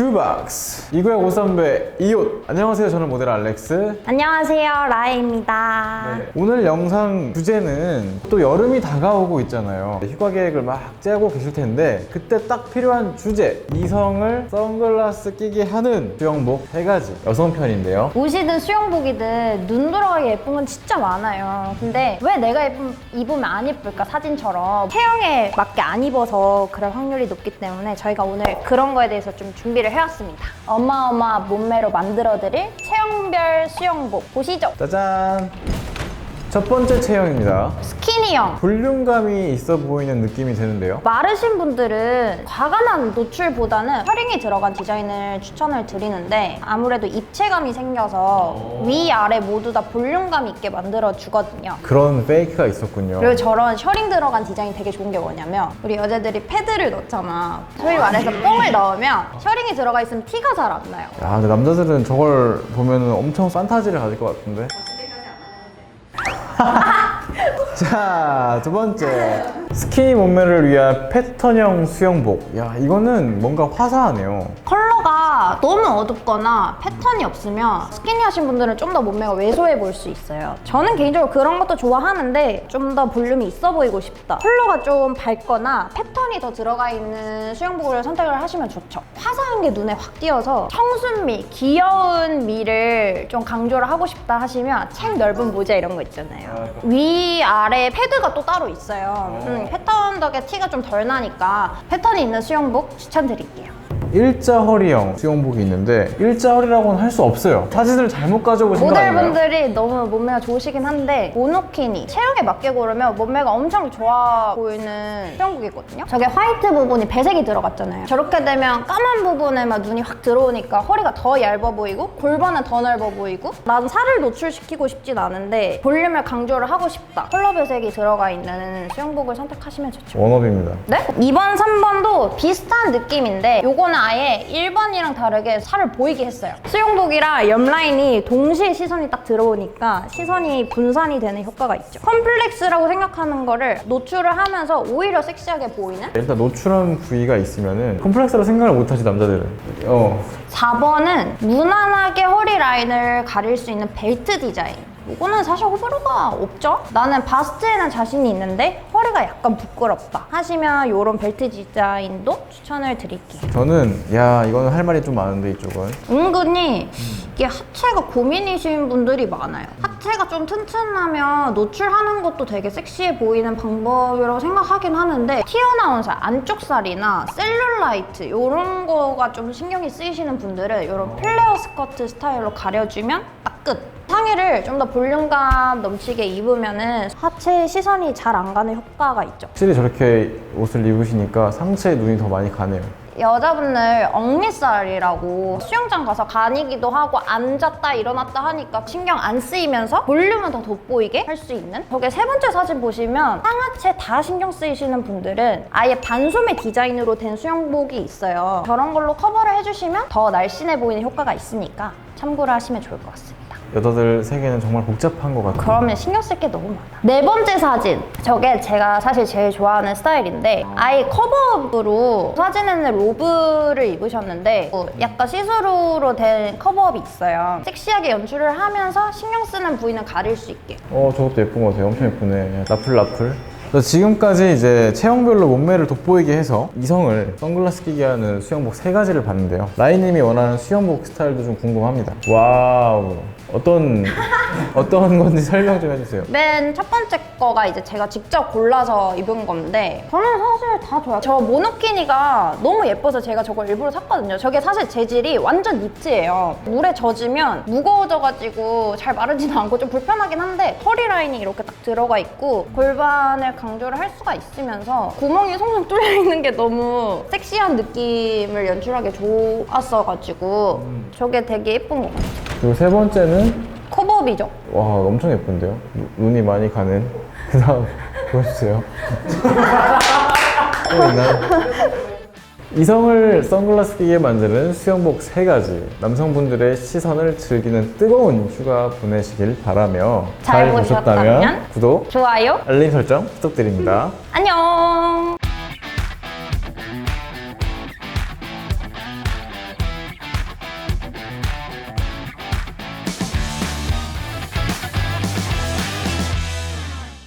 슈박스 이구야 오선배 이옷 안녕하세요. 저는 모델 알렉스. 안녕하세요. 라이입니다. 네, 오늘 영상 주제는 또 여름이 다가오고 있잖아요. 휴가 계획을 막 짜고 계실 텐데 그때 딱 필요한 주제 이성을 선글라스 끼게 하는 수영복 세 가지. 여성 편인데요? 옷이든 수영복이든 눈 들어가게 예쁜 건 진짜 많아요. 근데 왜 내가 예쁜, 입으면 안 예쁠까? 사진처럼. 체형에 맞게 안 입어서 그럴 확률이 높기 때문에 저희가 오늘 그런 거에 대해서 좀 준비를 해왔습니다. 어마어마 몸매로 만들어드릴 체형별 수영복 보시죠. 짜잔 첫 번째 체형입니다 스키니형 볼륨감이 있어 보이는 느낌이 드는데요 마르신 분들은 과감한 노출보다는 혈링이 들어간 디자인을 추천을 드리는데 아무래도 입체감이 생겨서 위 아래 모두 다 볼륨감 있게 만들어 주거든요. 그런 페이크가 있었군요 그리고 저런 셔링 들어간 디자인 되게 좋은 게 뭐냐면 우리 여자들이 패드를 넣잖아. 소위 말해서 뽕을 넣으면 셔링이 들어가 있으면 티가 잘 안 나요. 야, 근데 남자들은 저걸 보면 엄청 판타지를 가질 것 같은데. 자, 두 번째. 스키니 몸매를 위한 패턴형 수영복. 야, 이거는 뭔가 화사하네요. 컬러 가 너무 어둡거나 패턴이 없으면 스키니 하신 분들은 좀 더 몸매가 왜소해 보일 수 있어요. 저는 개인적으로 그런 것도 좋아하는데 좀 더 볼륨이 있어 보이고 싶다. 컬러가 좀 밝거나 패턴이 더 들어가 있는 수영복을 선택을 하시면 좋죠. 화사한 게 눈에 확 띄어서 청순미, 귀여운 미를 좀 강조를 하고 싶다 하시면 책 넓은 모자 이런 거 있잖아요. 위, 아래 패드가 또 따로 있어요. 음, 패턴 덕에 티가 좀 덜 나니까 패턴이 있는 수영복 추천드릴게요. 일자 허리형 수영복이 있는데 일자 허리라고는 할 수 없어요. 사진을 잘못 가져오신 거 아닌가요? 모델분들이 너무 몸매가 좋으시긴 한데 모노키니 체형에 맞게 고르면 몸매가 엄청 좋아 보이는 수영복이거든요 저게 화이트 부분이 배색이 들어갔잖아요 저렇게 되면 까만 부분에만 눈이 확 들어오니까 허리가 더 얇아 보이고 골반은 더 넓어 보이고 난 살을 노출시키고 싶진 않은데 볼륨을 강조를 하고 싶다 컬러 배색이 들어가 있는 수영복을 선택하시면 좋죠 원업입니다. 네? 2번, 3번도 비슷한 느낌인데 요거는 아예 1번이랑 다르게 살을 보이게 했어요. 수영복이랑 옆라인이 동시에 시선이 딱 들어오니까 시선이 분산이 되는 효과가 있죠. 컴플렉스라고 생각하는 거를 노출을 하면서 오히려 섹시하게 보이는? 일단 노출한 부위가 있으면은 컴플렉스로 생각을 못하지 남자들은. 어. 4번은 무난하게 허리 라인을 가릴 수 있는 벨트 디자인. 이거는 사실 호불호가 없죠? 나는 바스트에는 자신이 있는데 허리가 약간 부끄럽다 하시면 이런 벨트 디자인도 추천을 드릴게요. 저는 야 이거는 할 말이 좀 많은데 이쪽은 은근히 이게 하체가 고민이신 분들이 많아요. 하체가 좀 튼튼하면 노출하는 것도 되게 섹시해 보이는 방법이라고 생각하긴 하는데 튀어나온 살, 안쪽 살이나 셀룰라이트 이런 거가 좀 신경이 쓰이시는 분들은 이런 플레어 스커트 스타일로 가려주면 딱 끝. 상의를 좀 더 볼륨감 넘치게 입으면은 하체에 시선이 잘 안 가는 효과가 있죠. 확실히 저렇게 옷을 입으시니까 상체에 눈이 더 많이 가네요. 여자분들 억리살이라고 수영장 가서 가니기도 하고 앉았다 일어났다 하니까 신경 안 쓰이면서 볼륨은 더 돋보이게 할 수 있는 저게 세 번째 사진 보시면 상하체 다 신경 쓰이시는 분들은 아예 반소매 디자인으로 된 수영복이 있어요 저런 걸로 커버를 해주시면 더 날씬해 보이는 효과가 있으니까 참고를 하시면 좋을 것 같습니다 여자들 세계는 정말 복잡한 것 같아요. 그러면 신경 쓸 게 너무 많아. 네 번째 사진. 저게 제가 사실 제일 좋아하는 스타일인데 아예 커버업으로 사진에는 로브를 입으셨는데 뭐 약간 시스루로 된 커버업이 있어요. 섹시하게 연출을 하면서 신경 쓰는 부위는 가릴 수 있게. 어 저것도 예쁜 것 같아요. 엄청 예쁘네. 라플라플. 저 지금까지 이제 체형별로 몸매를 돋보이게 해서 이성을 선글라스 끼게 하는 수영복 세 가지를 봤는데요. 라인님이 원하는 수영복 스타일도 좀 궁금합니다. 와우. 어떤 어떤 건지 설명 좀 해주세요. 맨 첫 번째 거가 이제 제가 직접 골라서 입은 건데 저는 사실 다 좋아요. 저 모노키니가 너무 예뻐서 제가 저걸 일부러 샀거든요. 저게 사실 재질이 완전 니트예요. 물에 젖으면 무거워져가지고 잘 마르지는 않고 좀 불편하긴 한데 허리 라인이 이렇게 딱 들어가 있고 골반을 강조를 할 수가 있으면서 구멍이 송송 뚫려 있는 게 너무 섹시한 느낌을 연출하기 좋았어가지고 저게 되게 예쁜 것 같아요. 그리고 세 번째는 커버업이죠. 와 엄청 예쁜데요. 눈- 눈이 많이 가는. 그 다음 보여주세요. 또 있나요? 이성을 선글라스 끼게 만드는 수영복 세가지 남성분들의 시선을 즐기는 뜨거운 휴가 보내시길 바라며 잘 보셨다면 구독, 좋아요. 알림 설정 부탁드립니다. 안녕.